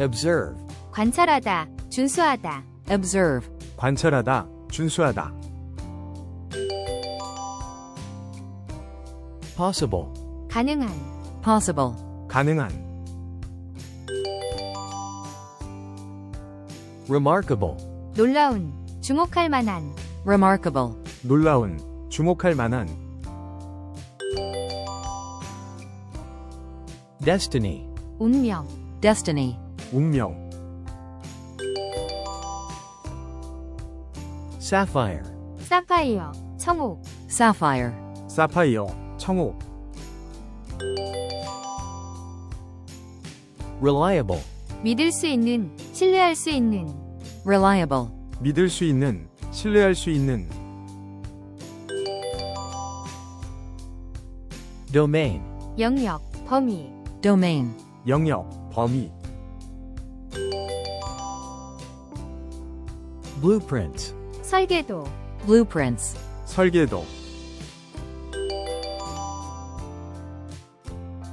observe, 관찰하다, 준수하다. observe, 관찰하다, 준수하다. possible, 가능한, possible, 가능한. remarkable, 놀라운, 주목할 만한. remarkable, 놀라운, 주목할 만한. destiny, 운명, destiny, 운명. sapphire, 사파이어, 청옥. sapphire, 사파이어, 청옥. reliable, 믿을 수 있는, 신뢰할 수 있는. reliable, 믿을 수 있는, 신뢰할 수 있는. domain, 영역, 범위. domain, 영역, 범위. Blueprint, 설계도, blueprints, 설계도.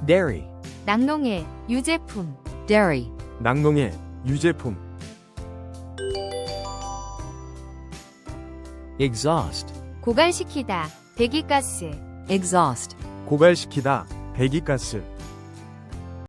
dairy, 낙농의, 유제품. dairy, 낙농의 유제품. exhaust, 고갈시키다, 배기가스. exhaust, 고갈시키다, 배기가스.